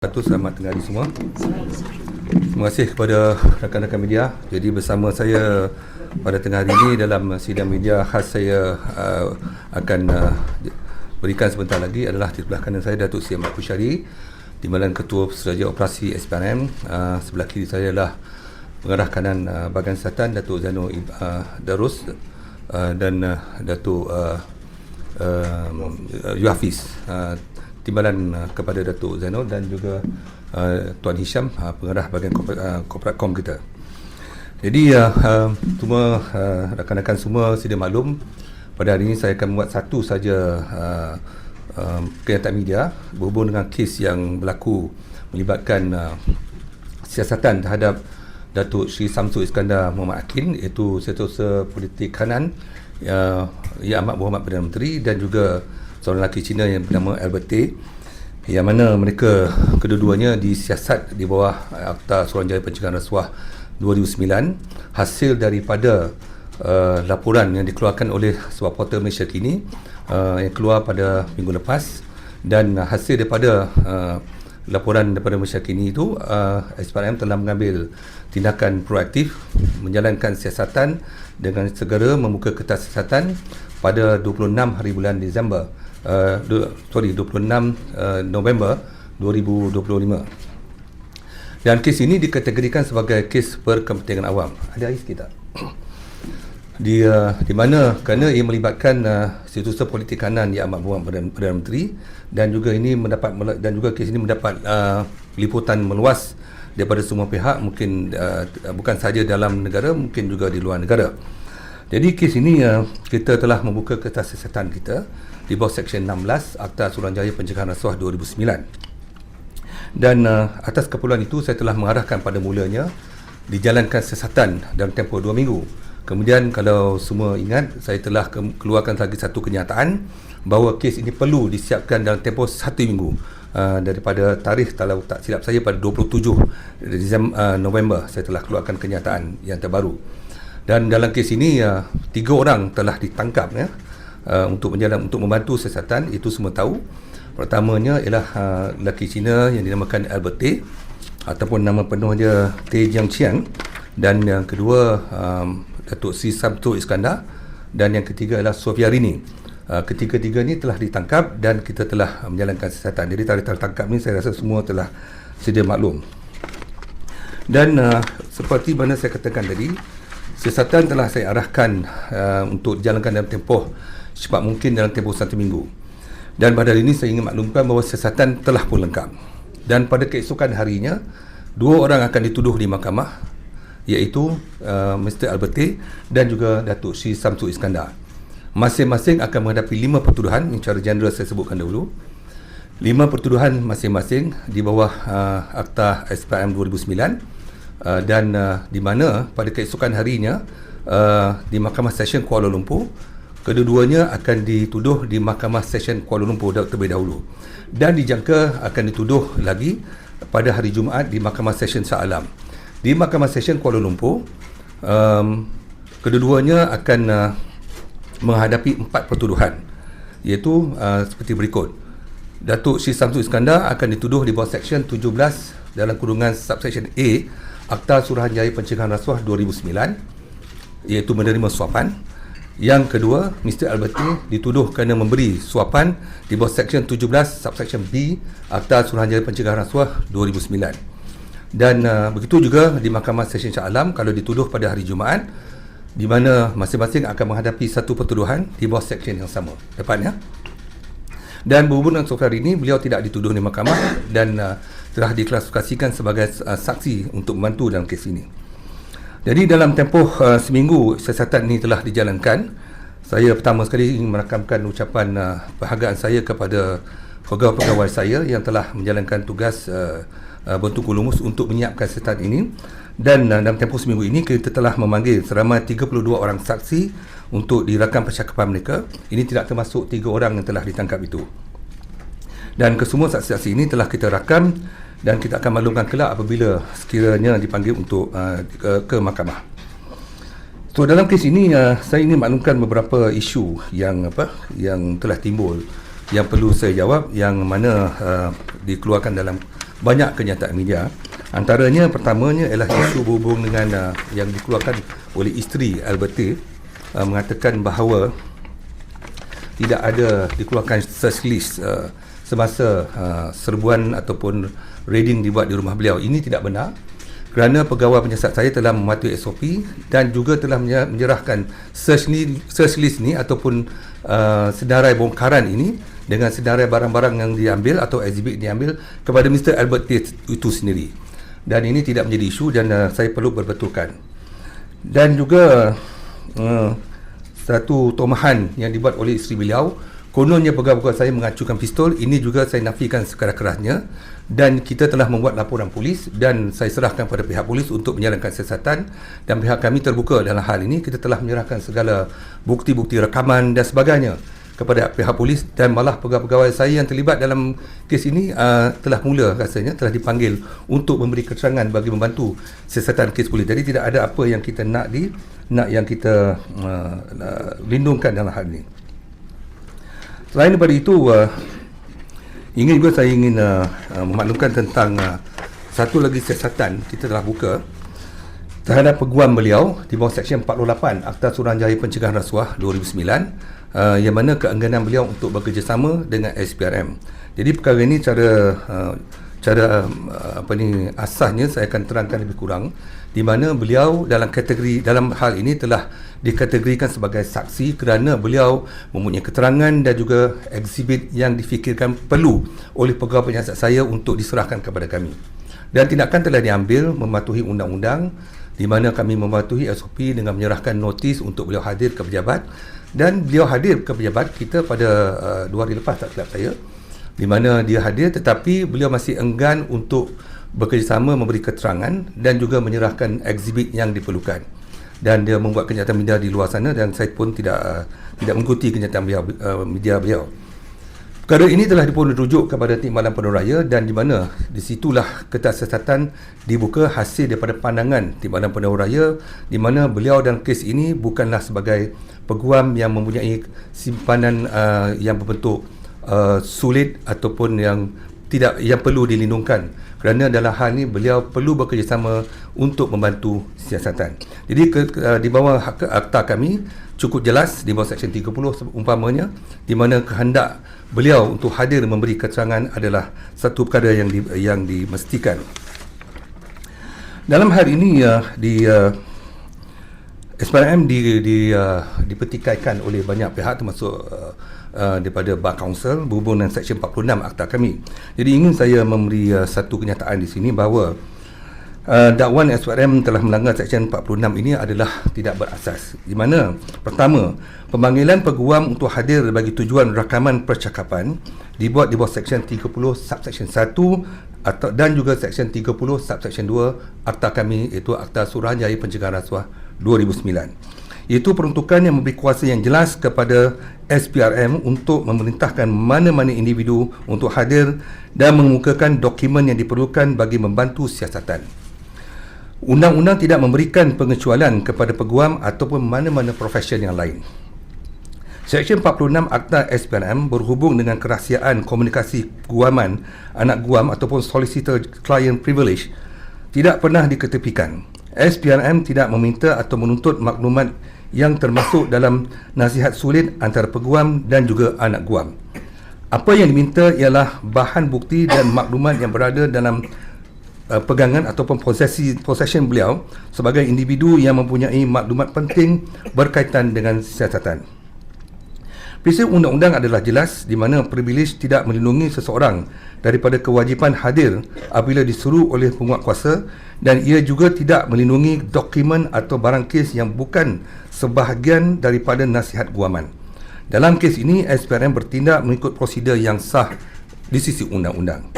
Satu selamat tengah hari semua. Terima kasih kepada rakan-rakan media. Jadi bersama saya pada tengah hari ini dalam sidang media khas saya uh, akan uh, berikan sebentar lagi adalah di sebelah kanan saya Datuk Seri Ahmad Pusyari Timbalan Ketua Pesuruhjaya Operasi SPRM. Uh, sebelah kiri saya adalah pengarah kanan uh, bahagian selatan Datuk Zainul uh, Darus uh, dan uh, Datuk uh, uh, Yuhafiz. Uh, timbalan uh, kepada Datuk Zainul dan juga uh, Tuan Hisham uh, pengarah bahagian korporat uh, kom kita. Jadi uh, uh, semua uh, rakan-rakan semua sedia maklum pada hari ini saya akan membuat satu saja uh, uh, media berhubung dengan kes yang berlaku melibatkan uh, siasatan terhadap Datuk Sri Samsul Iskandar Muhammad Akin iaitu setiausaha politik kanan uh, Yang Amat Muhammad Perdana Menteri dan juga seorang lelaki Cina yang bernama Albert Tay. Yang mana mereka kedua-duanya disiasat di bawah Akta Suruhanjaya Pencegahan Rasuah 2009 hasil daripada uh, laporan yang dikeluarkan oleh sebuah portal Malaysia kini uh, yang keluar pada minggu lepas. Dan hasil daripada uh, laporan daripada Malaysia kini itu uh, SPRM telah mengambil tindakan proaktif menjalankan siasatan dengan segera membuka kertas siasatan pada 26 hari bulan Disember uh, sorry 26 uh, November 2025 dan kes ini dikategorikan sebagai kes berkepentingan awam. Ada ais kita di uh, di mana? Kerana ia melibatkan uh, situasi politik kanan yang amat buang Perdana, Perdana Menteri dan juga ini mendapat dan juga kes ini mendapat uh, liputan meluas daripada semua pihak mungkin uh, bukan saja dalam negara mungkin juga di luar negara jadi kes ini uh, kita telah membuka kertas siasatan kita di bawah Seksyen 16 Akta Suruhanjaya Pencegahan Rasuah 2009. Dan uh, atas keperluan itu saya telah mengarahkan pada mulanya dijalankan siasatan dalam tempoh dua minggu. Kemudian kalau semua ingat saya telah ke- keluarkan lagi satu kenyataan bahawa kes ini perlu disiapkan dalam tempoh satu minggu uh, daripada tarikh kalau tak silap saya pada 27 Disember, uh, November saya telah keluarkan kenyataan yang terbaru. Dan dalam kes ini uh, tiga orang telah ditangkap ya uh, untuk menjalan untuk membantu siasatan itu semua tahu. Pertamanya ialah uh, lelaki Cina yang dinamakan Albert Tay ataupun nama penuh dia Tay Jiang Chiang dan yang kedua um, Datuk Si Samsul Iskandar. Dan yang ketiga adalah Sofia Rini. Uh, ketiga-tiga ni telah ditangkap dan kita telah menjalankan siasatan jadi tarikh tertangkap ni saya rasa semua telah sedia maklum. Dan uh, seperti mana saya katakan tadi siasatan telah saya arahkan uh, untuk dijalankan dalam tempoh secepat mungkin dalam tempoh satu minggu. Dan pada hari ini saya ingin maklumkan bahawa siasatan telah pun lengkap. Dan pada keesokan harinya, dua orang akan dituduh di mahkamah iaitu uh, Mr. Alberti dan juga Datuk Sri Samsul Iskandar. Masing-masing akan menghadapi lima pertuduhan yang secara general saya sebutkan dahulu. Lima pertuduhan masing-masing di bawah uh, Akta SPM 2009 uh, dan uh, di mana pada keesokan harinya uh, di Mahkamah Session Kuala Lumpur Kedua-duanya akan dituduh di Mahkamah Session Kuala Lumpur terlebih dahulu dan dijangka akan dituduh lagi pada hari Jumaat di Mahkamah Session Shah Alam. Di Mahkamah Session Kuala Lumpur, um, kedua-duanya akan uh, menghadapi empat pertuduhan iaitu uh, seperti berikut. Datuk Sri Samsul Iskandar akan dituduh di bawah Seksyen 17 dalam kurungan Subsection A Akta Suruhanjaya Pencegahan Rasuah 2009 iaitu menerima suapan yang kedua, Mr. Alberti dituduh kerana memberi suapan di bawah Seksyen 17 Subsection B Akta Suruhanjaya Pencegahan Rasuah 2009. Dan uh, begitu juga di Mahkamah Session Shah Alam kalau dituduh pada hari Jumaat di mana masing-masing akan menghadapi satu pertuduhan di bawah seksyen yang sama. Dapat ya? Dan berhubung dengan ini, beliau tidak dituduh di mahkamah dan uh, telah diklasifikasikan sebagai uh, saksi untuk membantu dalam kes ini. Jadi dalam tempoh uh, seminggu siasatan ini telah dijalankan, saya pertama sekali ingin merakamkan ucapan uh, perhargaan saya kepada pegawai-pegawai saya yang telah menjalankan tugas uh, uh, Bentuk Lumus untuk menyiapkan siasatan ini dan uh, dalam tempoh seminggu ini kita telah memanggil seramai 32 orang saksi untuk dirakam percakapan mereka. Ini tidak termasuk tiga orang yang telah ditangkap itu. Dan kesemua saksi-saksi ini telah kita rakam dan kita akan maklumkan kelak apabila sekiranya dipanggil untuk uh, ke, ke mahkamah. So dalam kes ini uh, saya ingin maklumkan beberapa isu yang apa yang telah timbul yang perlu saya jawab yang mana uh, dikeluarkan dalam banyak kenyataan media. Antaranya pertamanya ialah isu berhubung dengan uh, yang dikeluarkan oleh isteri Alberti uh, mengatakan bahawa tidak ada dikeluarkan search list uh, semasa uh, serbuan ataupun raiding dibuat di rumah beliau. Ini tidak benar kerana pegawai penyiasat saya telah mematuhi SOP dan juga telah menyerahkan search, ni, search list ni ataupun uh, sedarai bongkaran ini dengan sedarai barang-barang yang diambil atau exhibit diambil kepada Mr. Albert Tate itu sendiri dan ini tidak menjadi isu dan uh, saya perlu berbetulkan dan juga uh, satu tomahan yang dibuat oleh isteri beliau kononnya pegawai-pegawai saya mengacukan pistol. Ini juga saya nafikan sekeras-kerasnya dan kita telah membuat laporan polis dan saya serahkan kepada pihak polis untuk menjalankan siasatan. Dan pihak kami terbuka dalam hal ini. Kita telah menyerahkan segala bukti-bukti rekaman dan sebagainya kepada pihak polis. Dan malah pegawai-pegawai saya yang terlibat dalam kes ini uh, telah mula rasanya telah dipanggil untuk memberi keterangan bagi membantu siasatan kes polis. Jadi tidak ada apa yang kita nak di nak yang kita uh, uh, lindungkan dalam hal ini selain daripada itu uh, Ingin juga saya ingin uh, uh, memaklumkan tentang uh, satu lagi siasatan kita telah buka terhadap peguam beliau di bawah Seksyen 48 Akta Suruhanjaya Pencegahan Rasuah 2009 uh, yang mana keengganan beliau untuk bekerjasama dengan SPRM. Jadi perkara ini cara uh, cara uh, apa ni asasnya saya akan terangkan lebih kurang di mana beliau dalam kategori dalam hal ini telah dikategorikan sebagai saksi kerana beliau mempunyai keterangan dan juga eksibit yang difikirkan perlu oleh pegawai penyiasat saya untuk diserahkan kepada kami. Dan tindakan telah diambil mematuhi undang-undang di mana kami mematuhi SOP dengan menyerahkan notis untuk beliau hadir ke pejabat dan beliau hadir ke pejabat kita pada uh, dua hari lepas tak silap saya di mana dia hadir tetapi beliau masih enggan untuk bekerjasama memberi keterangan dan juga menyerahkan eksibit yang diperlukan dan dia membuat kenyataan media di luar sana dan saya pun tidak uh, tidak mengikuti kenyataan beliau, uh, media beliau. Perkara ini telah dipun rujuk kepada Timbalan Penuh Raya dan di mana di situlah ketaksasatan dibuka hasil daripada pandangan Timbalan Penuh Raya di mana beliau dalam kes ini bukanlah sebagai peguam yang mempunyai simpanan uh, yang berbentuk uh, sulit ataupun yang tidak yang perlu dilindungkan kerana dalam hal ini beliau perlu bekerjasama untuk membantu siasatan. Jadi ke, ke, di bawah akta kami cukup jelas di bawah Seksyen 30 umpamanya di mana kehendak beliau untuk hadir memberi keterangan adalah satu perkara yang di, yang dimestikan. Dalam hal ini uh, di uh, SPRM di, di, uh, dipertikaikan oleh banyak pihak termasuk uh, Uh, daripada Bar Council berhubung dengan Seksyen 46 Akta kami. Jadi ingin saya memberi uh, satu kenyataan di sini bahawa uh, dakwaan SPRM telah melanggar Seksyen 46 ini adalah tidak berasas. Di mana pertama, pemanggilan peguam untuk hadir bagi tujuan rakaman percakapan dibuat di bawah Seksyen 30 Subsection 1 atau dan juga Seksyen 30 Subsection 2 Akta kami iaitu Akta Suruhanjaya Pencegahan Rasuah 2009 iaitu peruntukan yang memberi kuasa yang jelas kepada SPRM untuk memerintahkan mana-mana individu untuk hadir dan mengemukakan dokumen yang diperlukan bagi membantu siasatan. Undang-undang tidak memberikan pengecualian kepada peguam ataupun mana-mana profesion yang lain. Seksyen 46 Akta SPRM berhubung dengan kerahsiaan komunikasi guaman anak guam ataupun solicitor client privilege tidak pernah diketepikan. SPRM tidak meminta atau menuntut maklumat yang termasuk dalam nasihat sulit antara peguam dan juga anak guam. Apa yang diminta ialah bahan bukti dan maklumat yang berada dalam uh, pegangan ataupun posesi possession beliau sebagai individu yang mempunyai maklumat penting berkaitan dengan siasatan. Prinsip undang-undang adalah jelas di mana privilege tidak melindungi seseorang daripada kewajipan hadir apabila disuruh oleh penguat kuasa dan ia juga tidak melindungi dokumen atau barang kes yang bukan sebahagian daripada nasihat guaman. Dalam kes ini, SPRM bertindak mengikut prosedur yang sah di sisi undang-undang.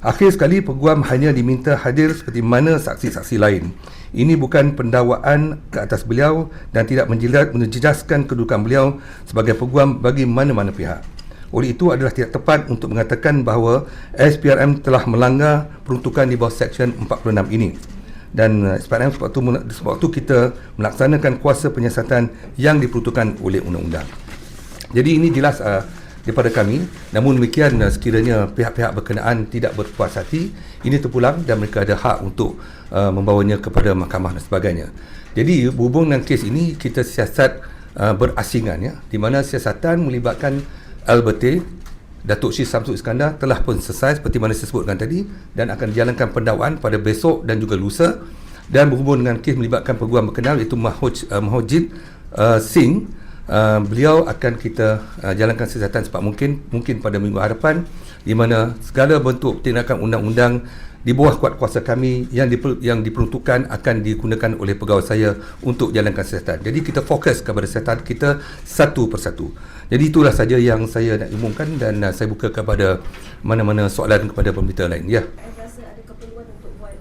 Akhir sekali, peguam hanya diminta hadir seperti mana saksi-saksi lain. Ini bukan pendakwaan ke atas beliau dan tidak menjelaskan, kedudukan beliau sebagai peguam bagi mana-mana pihak. Oleh itu adalah tidak tepat untuk mengatakan bahawa SPRM telah melanggar peruntukan di bawah Seksyen 46 ini. Dan uh, SPRM sebab itu, sebab itu kita melaksanakan kuasa penyiasatan yang diperuntukkan oleh undang-undang. Jadi ini jelas uh, daripada kami. Namun demikian uh, sekiranya pihak-pihak berkenaan tidak berpuas hati, ini terpulang dan mereka ada hak untuk uh, membawanya kepada mahkamah dan sebagainya. Jadi berhubung dengan kes ini kita siasat uh, berasingan ya di mana siasatan melibatkan LBT Datuk Syed Samsul Iskandar telah pun selesai seperti mana saya sebutkan tadi dan akan dijalankan pendakwaan pada besok dan juga lusa dan berhubung dengan kes melibatkan peguam berkenal iaitu Mahoj, uh, uh, Singh uh, beliau akan kita uh, jalankan siasatan cepat mungkin mungkin pada minggu hadapan di mana segala bentuk tindakan undang-undang di bawah kuat kuasa kami yang diper, yang diperuntukkan akan digunakan oleh pegawai saya untuk jalankan siasatan. Jadi kita fokus kepada siasatan kita satu persatu. Jadi itulah saja yang saya nak umumkan dan uh, saya buka kepada mana-mana soalan kepada pemberitaan lain. Ya. Saya rasa ada keperluan untuk buat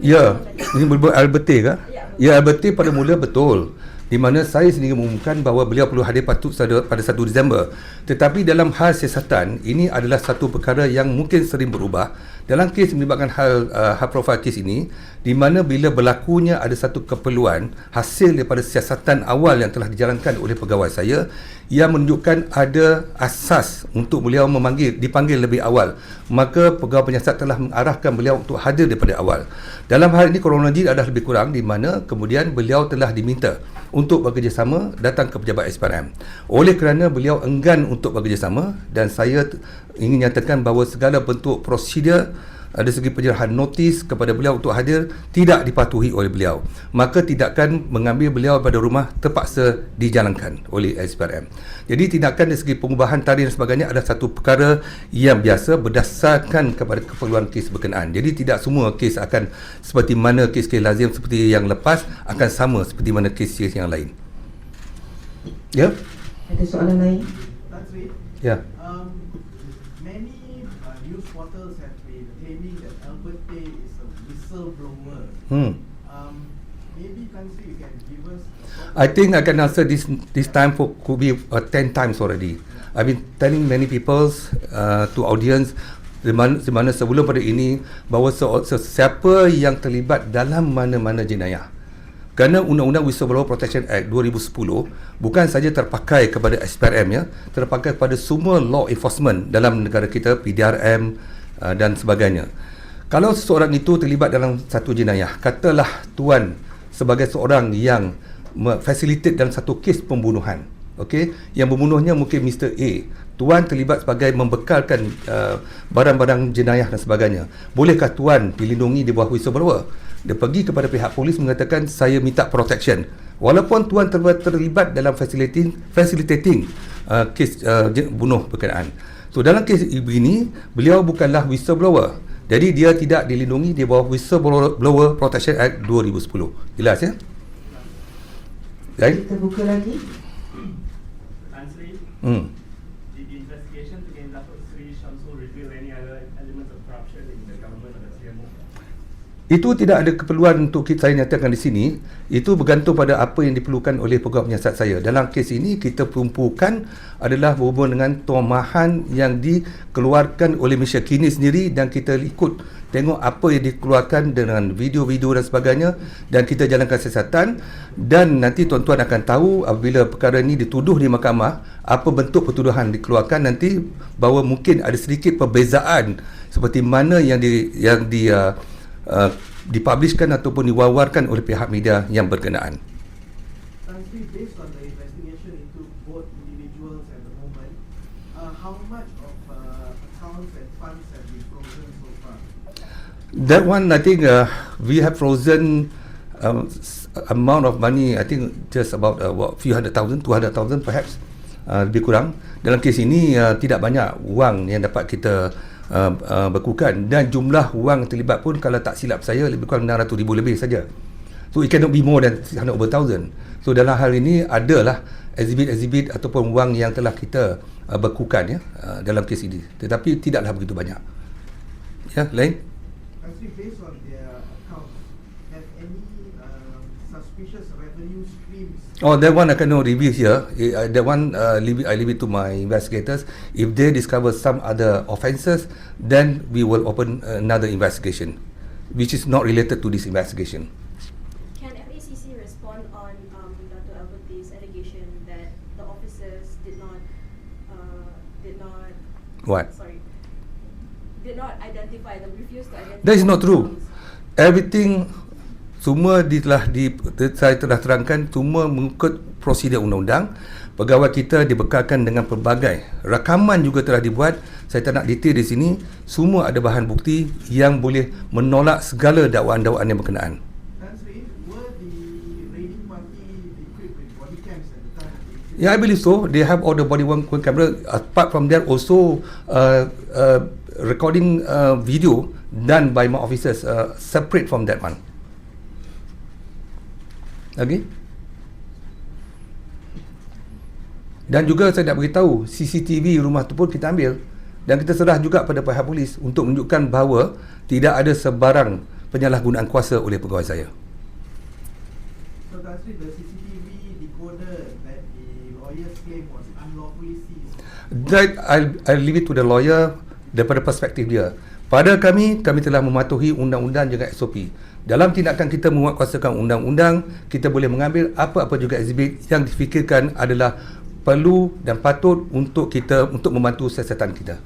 Ya, ini berbuat Alberti ke? Ya, Ya, Alberti pada mula betul. Di mana saya sendiri mengumumkan bahawa beliau perlu hadir patut pada pada 1 Disember. Tetapi dalam hal siasatan, ini adalah satu perkara yang mungkin sering berubah. Dalam kes melibatkan hal uh, profile kes ini, di mana bila berlakunya ada satu keperluan hasil daripada siasatan awal yang telah dijalankan oleh pegawai saya yang menunjukkan ada asas untuk beliau memanggil dipanggil lebih awal. Maka pegawai penyiasat telah mengarahkan beliau untuk hadir daripada awal. Dalam hal ini kronologi adalah lebih kurang di mana kemudian beliau telah diminta untuk bekerjasama datang ke pejabat SPRM oleh kerana beliau enggan untuk bekerjasama dan saya ingin nyatakan bahawa segala bentuk prosedur ada segi penyerahan notis kepada beliau untuk hadir tidak dipatuhi oleh beliau. Maka tindakan mengambil beliau pada rumah terpaksa dijalankan oleh SPRM jadi tindakan dari segi pengubahan tarikh dan sebagainya adalah satu perkara yang biasa berdasarkan kepada keperluan kes berkenaan. Jadi tidak semua kes akan seperti mana kes-kes lazim seperti yang lepas akan sama seperti mana kes-kes yang lain. Ya? Ada soalan lain? Ya. um, many uh, news portals have been claiming that Albert Tay is a whistleblower. Hmm I think I can answer this this time for could be uh, ten times already. I've been telling many people uh, to audience di mana, di mana sebelum pada ini bahawa se- sesiapa yang terlibat dalam mana-mana jenayah kerana Undang-Undang Whistleblower Protection Act 2010 bukan saja terpakai kepada SPRM ya, terpakai kepada semua law enforcement dalam negara kita PDRM uh, dan sebagainya. Kalau seseorang itu terlibat dalam satu jenayah, katalah tuan sebagai seorang yang facilitate dalam satu kes pembunuhan. Okey, yang membunuhnya mungkin Mr A. Tuan terlibat sebagai membekalkan uh, barang-barang jenayah dan sebagainya. Bolehkah tuan dilindungi di bawah whistleblower? Dia pergi kepada pihak polis mengatakan saya minta protection. Walaupun tuan terlibat, dalam facilitating facilitating uh, kes uh, bunuh berkenaan. So dalam kes ini beliau bukanlah whistleblower. Jadi dia tidak dilindungi di bawah Whistleblower Protection Act 2010. Jelas ya? Baik? Kita buka lagi. Hmm. did the investigation Sri Shamsul reveal any other elements of corruption in the government of the CMO? Itu tidak ada keperluan untuk kita saya nyatakan di sini. Itu bergantung pada apa yang diperlukan oleh pegawai penyiasat saya. Dalam kes ini kita perumpukan adalah berhubung dengan tomahan yang dikeluarkan oleh Malaysia Kini sendiri dan kita ikut tengok apa yang dikeluarkan dengan video-video dan sebagainya dan kita jalankan siasatan dan nanti tuan-tuan akan tahu apabila perkara ini dituduh di mahkamah apa bentuk pertuduhan dikeluarkan nanti bahawa mungkin ada sedikit perbezaan seperti mana yang di yang di uh, uh, dipublishkan ataupun diwawarkan oleh pihak media yang berkenaan. Uh, uh? That one, I think uh, we have frozen um, amount of money. I think just about uh, what few hundred thousand, two hundred thousand perhaps uh, lebih kurang. Dalam kes ini uh, tidak banyak wang yang dapat kita uh, uh, bekukan dan jumlah wang terlibat pun kalau tak silap saya lebih kurang 600 ribu lebih saja. So it cannot be more than 600 over thousand. So dalam hal ini adalah exhibit-exhibit ataupun wang yang telah kita uh, bekukan ya uh, dalam kes ini. Tetapi tidaklah begitu banyak. Ya, lain? Oh, that one I cannot review here. Eh, uh, that one uh, leave it, I leave it to my investigators. If they discover some other offences, then we will open another investigation. which is not related to this investigation. Can FACC respond on um, Dr. Alberti's allegation that the officers did not, uh, did not, What? sorry, did not identify them, refused to identify them? That is not true. Everything semua telah di saya telah terangkan semua mengikut prosedur undang-undang. Pegawai kita dibekalkan dengan pelbagai rakaman juga telah dibuat. Saya tak nak detail di sini. Semua ada bahan bukti yang boleh menolak segala dakwaan-dakwaan yang berkenaan. Yeah, I believe so. They have all the body worn worn camera. Apart from that, also uh, uh, recording uh, video done by my officers uh, separate from that one. Okay? Dan juga saya nak beritahu CCTV rumah tu pun kita ambil dan kita serah juga pada pihak polis untuk menunjukkan bahawa tidak ada sebarang penyalahgunaan kuasa oleh pegawai saya. So Tan Sri, the CCTV decoder that the lawyers claim was unlawfully seized. That I'll, I'll leave it to the lawyer daripada perspektif dia. Pada kami, kami telah mematuhi undang-undang juga SOP. Dalam tindakan kita menguatkuasakan undang-undang, kita boleh mengambil apa-apa juga exhibit yang difikirkan adalah perlu dan patut untuk kita untuk membantu siasatan kita.